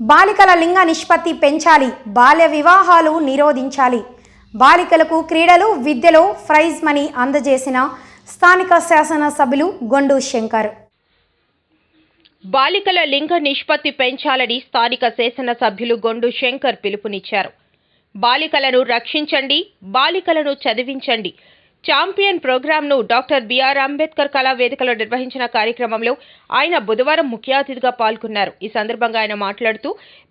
బాలికల లింగ నిష్పత్తి పెంచాలి బాల్య వివాహాలు నిరోధించాలి. బాలికలకు క్రీడలు విద్యలో ప్రైజ్ మనీ అందజేసిన స్థానిక శాసనసభ్యులు గొండు శంకర్. బాలికల లింగ నిష్పత్తి పెంచాలని స్థానిక శాసనసభ్యులు గొండు శంకర్ పిలుపునిచ్చారు. బాలికలను రక్షించండి బాలికలను చదివించండి ఛాంపియన్ ప్రోగ్రాంను డాక్టర్ బిఆర్ అంబేద్కర్ కళా వేదికలో నిర్వహించిన కార్యక్రమంలో ఆయన బుధవారం ముఖ్య అతిథిగా పాల్గొన్నారు. ఈ సందర్భంగా ఆయన మాట్లాడుతూ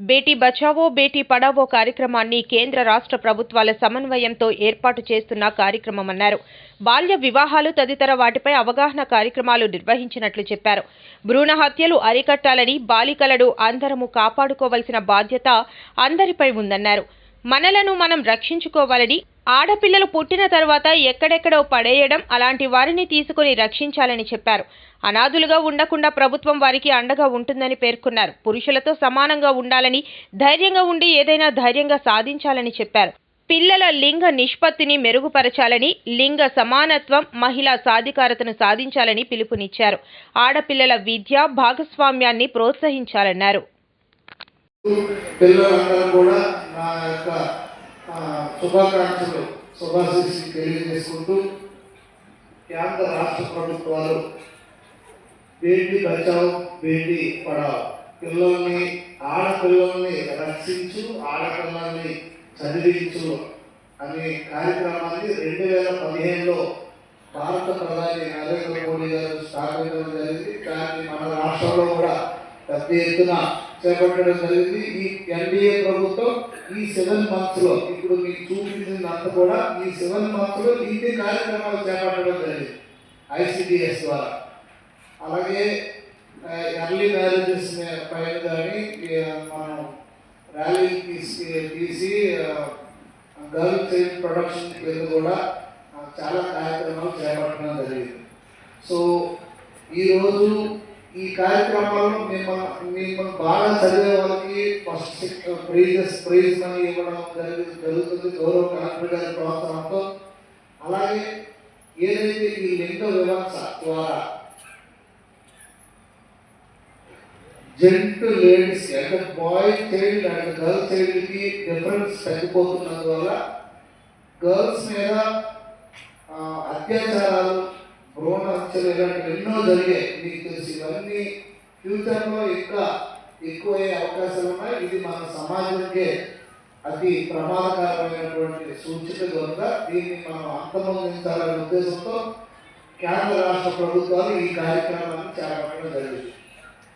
బేటీ బచావో బేటీ పడావో కార్యక్రమాన్ని కేంద్ర రాష్ట్ర ప్రభుత్వాల సమన్వయంతో ఏర్పాటు చేస్తున్న కార్యక్రమమన్నారు. బాల్య వివాహాలు తదితర వాటిపై అవగాహన కార్యక్రమాలు నిర్వహించినట్లు చెప్పారు. భ్రూణ హత్యలు అరికట్టాలని బాలికలను అందరము కాపాడుకోవలసిన బాధ్యత అందరిపై ఉందన్నారు. మనలను మనం రక్షించుకోవాలని ఆడపిల్లలు పుట్టిన తర్వాత ఎక్కడెక్కడో పడేయడం అలాంటి వారిని తీసుకుని రక్షించాలని చెప్పారు. అనాథులుగా ఉండకుండా ప్రభుత్వం వారికి అండగా ఉంటుందని పేర్కొన్నారు. పురుషులతో సమానంగా ఉండాలని ధైర్యంగా ఉండి ఏదైనా ధైర్యంగా సాధించాలని చెప్పారు. పిల్లల లింగ నిష్పత్తిని మెరుగుపరచాలని లింగ సమానత్వం మహిళా సాధికారతను సాధించాలని పిలుపునిచ్చారు. ఆడపిల్లల విద్య భాగస్వామ్యాన్ని ప్రోత్సహించాలన్నారు. పిల్లలందరూ కూడా నా యొక్క శుభాకాంక్షలు శుభాశీస్సులు తెలియజేసుకుంటూ కేంద్ర రాష్ట్ర ప్రభుత్వాలు బేటీ బచావ్ బేటీ పడావ్. పిల్లల్ని ఆడపిల్లల్ని రక్షించు ఆడపిల్లల్ని చదివించు అనే కార్యక్రమాన్ని రెండు వేల పదిహేనులో భారత ప్రధాని నరేంద్ర మోడీ గారు స్థాపించడం జరిగింది. దాన్ని మన రాష్ట్రంలో కూడా పెద్ద ఎత్తున చేపట్టడం జరిగింది. ఈ ఎన్డీఏ ప్రభుత్వం ఈ సెవెన్ మంత్స్లో ఇప్పుడు మీకు చూపించినంత కూడా ఈ సెవెన్ మంత్స్లో ఇన్ని కార్యక్రమాలు చేపట్టడం జరిగింది ఐసిడిఎస్ ద్వారా. అలాగే ఎర్లీ మ్యారేజెస్ పైన కానీ మనం ర్యాలీ తీసి తీసి గర్ల్ చైల్డ్ ప్రొడక్షన్ కింద కూడా చాలా కార్యక్రమాలు చేపట్టడం జరిగింది. సో ఈరోజు ఈ కార్యక్రమాల్లో మిమ్మల్ని మిమ్మల్ని బాగా చదివే వాళ్ళకి ఫస్ట్ ప్రైజెస్ ప్రైజ్ మనీ ఇవ్వడం జరిగి జరుగుతుంది. గౌరవ కలెక్టర్ గారి ప్రోత్సాహంతో. అలాగే ఏదైతే ఈ లింగ వివక్ష ద్వారా జెంట్ లేడీస్ అంటే బాయ్ చైల్డ్ అండ్ గర్ల్ చైల్డ్కి డిఫరెన్స్ తగ్గిపోతున్నందువల్ల గర్ల్స్ మీద అత్యాచారాలు భ్రూణ హత్యలు ఇలాంటివి ఎన్నో జరిగాయి. మీకు తెలిసి ఇవన్నీ ఫ్యూచర్లో ఇంకా ఎక్కువయ్యే అవకాశాలు ఉన్నాయి. ఇది మన సమాజంకే అతి ప్రమాదకరమైనటువంటి సూచిక కనుక దీన్ని మనం అంతమొందించాలనే ఉద్దేశంతో కేంద్ర రాష్ట్ర ప్రభుత్వాలు ఈ కార్యక్రమాన్ని చేపట్టడం జరిగింది.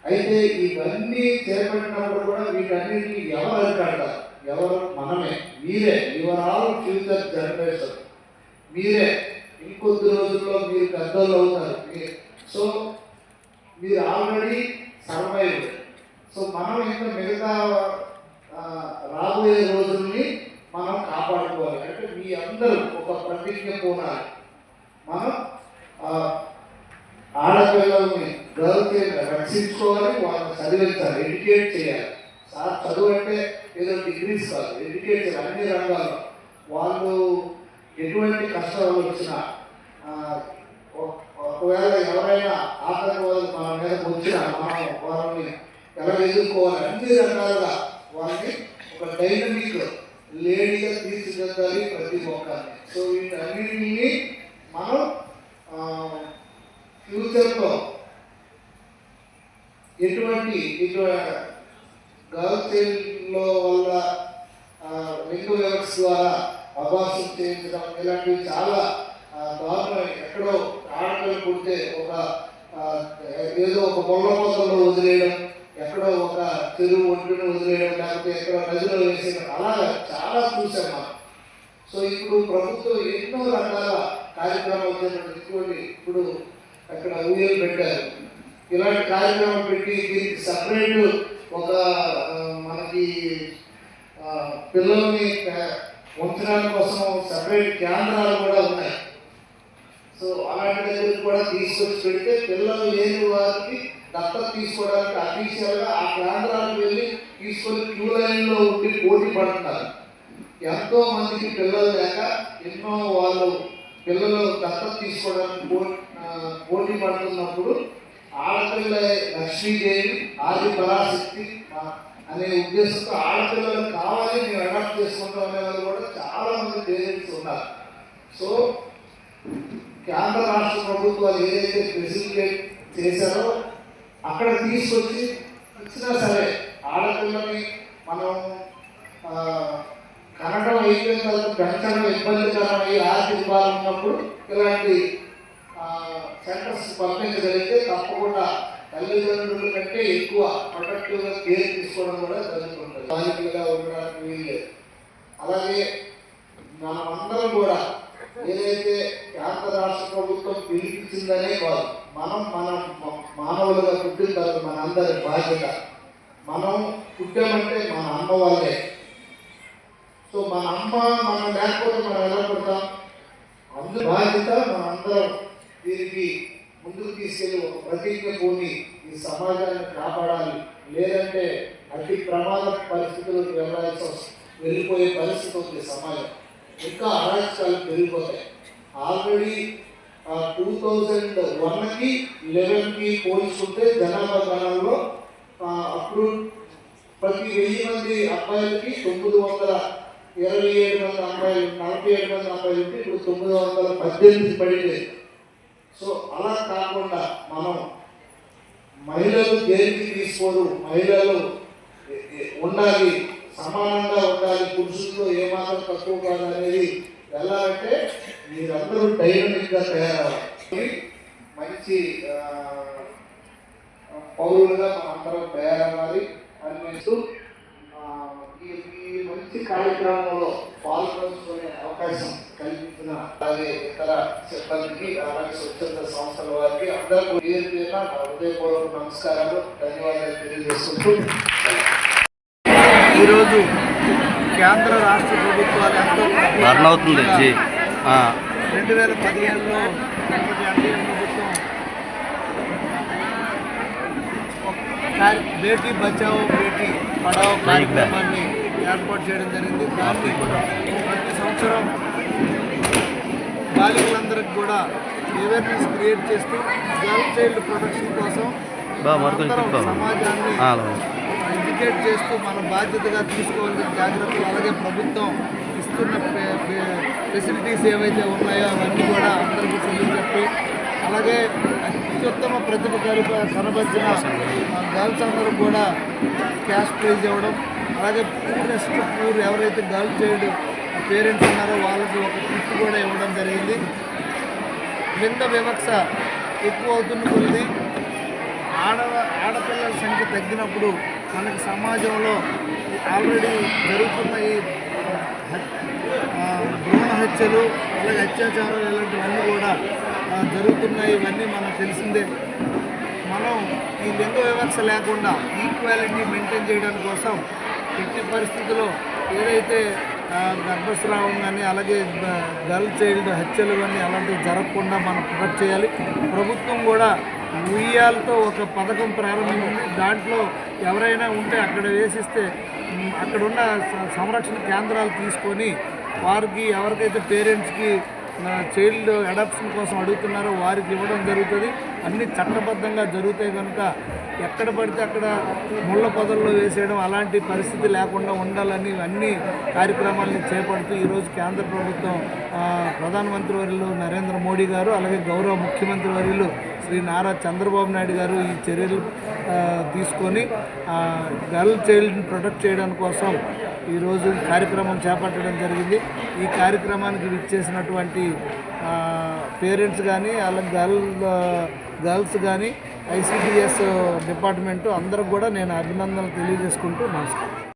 అయితే ఇవన్నీ చేపట్టినప్పుడు కూడా వీటన్నిటిని ఎవరు అరికడతారు ఎవరు మనమే. మీరే. Your all future generation. మీరే. ఇంకొద్ది రోజుల్లో మీరు పెద్దలు అవుతారు. సో మీరు ఆల్రెడీ సర్వైవ్ సో మనం ఇంకా మిగతా రాబోయే రోజుల్ని మనం కాపాడుకోవాలి. అంటే మీ అందరూ ఒక ప్రతిజ్ఞ పోనాలి మనం ఆడపిల్లల్ని గర్ల్స్ రక్షించుకోవాలి వాళ్ళని చదివించాలి ఎడ్యుకేట్ చేయాలి. సార్ చదువు అంటే ఏదో డిగ్రీస్ కాదు. ఎడ్యుకేట్ చేయాలి. అన్ని రంగాల్లో వాళ్ళు ఎటువంటి కష్టాలు వచ్చినా ఒక- ఒకవేళ ఎవరైనా ఆతంకవాదులు మన మీద వచ్చినా మనం వారిని ఎలా ఎదుర్కోవాలి? అన్ని రకాలుగా వారికి ఒక డైనమిక్ లేడీగా తీర్చిదిద్దాలి ప్రతి ఒక్కరిని. సో వీటన్నిటిని మనం ఫ్యూచర్లో ఎటువంటి ఇటువంటి గర్ల్ చైల్డ్లో వల్ల ఆ, వ్యవస్థ ద్వారా అభాసం చేయించడం ఇలాంటివి చాలా దారుణం ఎక్కడో ఆడపిల్ల పుడితే ఒక ఏదో ఒక పొల్ల మొదల్లో వదిలేయడం ఎక్కడో ఒక తెలుగు ఒంటిని వదిలేయడం లేకపోతే ఎక్కడో నదిలో వేసేయడం అలా చాలా చూసాం సో ఇప్పుడు ప్రభుత్వం ఎన్నో రకాల కార్యక్రమాలు చేసినటువంటి ఇప్పుడు అక్కడ ఊయలు పెట్టారు. ఇలాంటి కార్యక్రమం పెట్టి దీనికి సపరేట్ ఒక మనకి పిల్లల్ని ఆ, కోసం సపరేట్ కేంద్రాలు కూడా ఉన్నాయి. సో అలాంటి దగ్గరికి కూడా తీసుకొచ్చి పెడితే పిల్లలు లేని వారికి దత్తత తీసుకోవడానికి అఫీషియల్గా ఆ కేంద్రాలకు వెళ్ళి తీసుకొని క్యూ లైన్లో ఉండి పోటీ పడుతున్నారు ఎంతో మందికి పిల్లలు లేక ఎన్నో వాళ్ళు పిల్లలు దత్తత తీసుకోవడానికి పో పోటీ పడుతున్నప్పుడు ఆడపిల్ల లక్ష్మీదేవి ఆది పరాశక్తి అనే ఉద్దేశంతో ఆడపిల్లలు కావాలి మేము అడాప్ట్ చేసుకుంటాం అనే వాళ్ళు కూడా చాలా మంది పేరెంట్స్ ఉన్నారు. సో కేంద్ర రాష్ట్ర ప్రభుత్వాలు ఏదైతే ఫెసిలిటేట్ చేశారో అక్కడ తీసుకొచ్చి ఇచ్చినా సరే ఆడపిల్లని మనం కనడం అయిపోయిన తర్వాత పెంచడం ఇబ్బందికరమై ఆర్థిక బాధ ఉన్నప్పుడు ఇలాంటి సెంటర్స్ పంపించగలిగితే తప్పకుండా తల్లిదండ్రుల కంటే ఎక్కువ ప్రొటెక్టివ్గా కేర్ తీసుకోవడం కూడా జరుగుతుంటుంది. బాధితులుగా ఉండడానికి వీల్లేదు అలాగే మనమందరం కూడా ఏదైతే కేంద్ర రాష్ట్ర ప్రభుత్వం పిలిపించిందనే కాదు మనం మన మానవులుగా పుట్టిన తర్వాత మనందరి బాధ్యత. మనం పుట్టామంటే మన అమ్మ వాళ్ళే. సో మన అమ్మ మనం లేకపోతే మనం ఎలా పుడతాం? అందరి బాధ్యత మనందరం. దీనికి ముందుకు తీసుకెళ్ళి ఒక ప్రతిజ్ఞ పూని ఈ సమాజాన్ని కాపాడాలి. లేదంటే అతి ప్రమాద పరిస్థితులకు వెళ్ళాల్సి వస్తుంది. వెళ్ళిపోయే పరిస్థితి ఉంది సమాజం. ఇంకా అరాచకాలు పెరిగిపోతాయి. ఆల్రెడీ టూ థౌజండ్ వన్కి లెవెన్కి పోల్చుకుంటే జనాభా గణంలో అప్పుడు ప్రతి వెయ్యి మంది అబ్బాయిలకి తొమ్మిది వందల ఇరవై ఏడు మంది అమ్మాయిలు నలభై ఏడు మంది అమ్మాయిలు ఉంటే ఇప్పుడు తొమ్మిది వందల పద్దెనిమిది పడింది సో అలా కాకుండా మనం మహిళలు దేనికి తీసుకోరు? మహిళలు ఉండాలి సమానంగా ఉండాలి పురుషులతో ఏమాత్రం తక్కువ కాదు అనేది వెళ్ళాలంటే మీరందరూ డైనమిక్గా తయారవ్వాలి. మంచి పౌరులుగా మనందరం తయారవ్వాలి అని నేను ఈ మంచి కార్యక్రమంలో పాల్గొంచుకునే అవకాశం కల్పించిన అలాగే ఇతర సిబ్బందికి అలాగే స్వచ్ఛంద సంస్థల వారికి అందరికీ పేరు పేరున నా హృదయపూర్వక నమస్కారాలు ధన్యవాదాలు తెలియజేసుకుంటూ. ఈరోజు కేంద్ర రాష్ట్ర ప్రభుత్వాలు ఎంతో అవుతుంది జీ. ఆ, రెండు వేల పదిహేనులో ప్రభుత్వం బేటీ బచావో బేటీ పడావో కార్యక్రమాన్ని ఏర్పాటు చేయడం జరిగింది దాన్ని ప్రతి సంవత్సరం బాలికలందరికీ కూడా అవేర్నెస్ క్రియేట్ చేస్తూ గర్ల్ చైల్డ్ ప్రొటెక్షన్ కోసం. సమాజాన్ని. ఎడ్యుకేట్ చేస్తూ మన బాధ్యతగా తీసుకోవాల్సిన జాగ్రత్తలు అలాగే ప్రభుత్వం ఇస్తున్న ఫెసిలిటీస్ ఏవైతే ఉన్నాయో అవన్నీ కూడా అందరికీ తెలియజెప్పి అలాగే అత్యుత్తమ ప్రతిభ కనబరిచిన గర్ల్స్ అందరూ కూడా క్యాష్ ప్రైజ్ ఇవ్వడం అలాగే ఇంట్రెస్ట్ పూర్ ఎవరైతే గర్ల్ చైల్డ్ పేరెంట్స్ ఉన్నారో వాళ్ళకి ఒక కిట్ కూడా ఇవ్వడం జరిగింది. లింగ వివక్ష ఎక్కువ అవుతున్న కొద్ది ఆడ ఆడపిల్లల సంఖ్య తగ్గినప్పుడు మనకి సమాజంలో ఆల్రెడీ జరుగుతున్న ఈ భ్రూణ హత్యలు అలాగే అత్యాచారాలు ఇలాంటివన్నీ కూడా జరుగుతున్నాయి. ఇవన్నీ మనకు తెలిసిందే. మనం ఈ లింగ వివక్ష లేకుండా ఈక్వాలిటీ మెయింటైన్ చేయడం కోసం ఎట్టి పరిస్థితుల్లో ఏదైతే గర్భస్రావం కానీ అలాగే గర్ల్ చైల్డ్ హత్యలు కానీ అలాంటివి జరగకుండా మనం ప్రొటెక్ట్ చేయాలి. ప్రభుత్వం కూడా ఉయ్యాలతో ఒక పథకం ప్రారంభించింది. దాంట్లో ఎవరైనా ఉంటే అక్కడ వేసిస్తే అక్కడున్న సంరక్షణ కేంద్రాలు తీసుకొని వారికి ఎవరికైతే పేరెంట్స్కి చైల్డ్ అడాప్షన్ కోసం అడుగుతున్నారో వారికి ఇవ్వడం జరుగుతుంది. అన్నీ చట్టబద్ధంగా జరుగుతాయి కనుక ఎక్కడ పడితే అక్కడ ముళ్ళ పొదల్లో వేసేయడం అలాంటి పరిస్థితి లేకుండా ఉండాలని అన్ని కార్యక్రమాలని చేపడుతూ ఈరోజు కేంద్ర ప్రభుత్వం ప్రధానమంత్రి వర్యులు నరేంద్ర మోడీ గారు అలాగే గౌరవ ముఖ్యమంత్రి వర్యులు శ్రీ నారా చంద్రబాబు నాయుడు గారు ఈ చర్యలు తీసుకొని గర్ల్ చైల్డ్ని ప్రొటెక్ట్ చేయడం కోసం ఈరోజు కార్యక్రమం చేపట్టడం జరిగింది. ఈ కార్యక్రమానికి ఇచ్చేసినటువంటి పేరెంట్స్ కానీ అలాగే గర్ల్ గర్ల్స్ కానీ ఐసిడిఎస్ డిపార్ట్మెంటు అందరికి కూడా నేను అభినందనలు తెలియజేసుకుంటూ నమస్కారం.